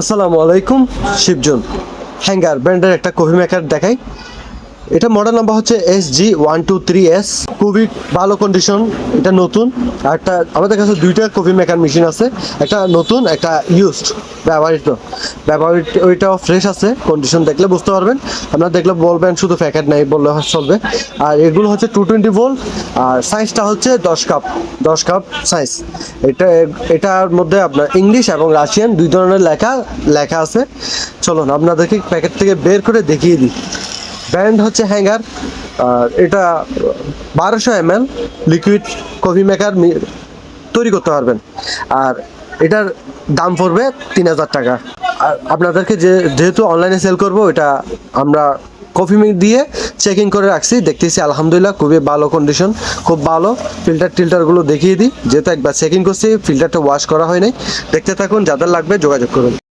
আসসালামু আলাইকুম শিবজন। হ্যাঙ্গার ব্র্যান্ডের একটা কফি মেকার দেখাই। এটা মডেল নাম্বার হচ্ছে S G one two three S খুবই ভালো কন্ডিশন এটা নতুন। আর একটা, আমাদের কাছে দুইটা কফি মেকার মেশিন আছে। একটা নতুন, একটা ইউজড ব্যবহৃত ব্যবহৃত, ওইটাও ফ্রেশ আছে। কন্ডিশন দেখলে বুঝতে পারবেন। আপনারা দেখলে বলবেন, শুধু প্যাকেট নাই বললে চলবে। আর এগুলো হচ্ছে টু টোয়েন্টি ভোল্ট আর সাইজটা হচ্ছে দশ কাপ দশ কাপ সাইজ এটা, এটার মধ্যে আপনার ইংলিশ এবং রাশিয়ান দুই ধরনের লেখা লেখা আছে। চলুন, আপনাদেরকে প্যাকেট থেকে বের করে দেখিয়ে দিই। ব্র্যান্ড হচ্ছে হ্যাঙ্গার। আর এটা বারোশো এম লিকুইড কফি মেকার তৈরি করতে পারবেন। আর এটার দাম পড়বে তিন হাজার টাকা। আর আপনাদেরকে যে যেহেতু অনলাইনে সেল করব, এটা আমরা কফি মিক দিয়ে চেকিং করে রাখছি। দেখতেছি আলহামদুলিল্লাহ খুবই ভালো কন্ডিশন খুব ভালো। ফিল্টার টিল্টারগুলো দেখিয়ে দিই। যেহেতু একবার চেকিং করছি ফিল্টারটা ওয়াশ করা হয় নাই। দেখতে থাকুন, যাদের লাগবে যোগাযোগ করুন।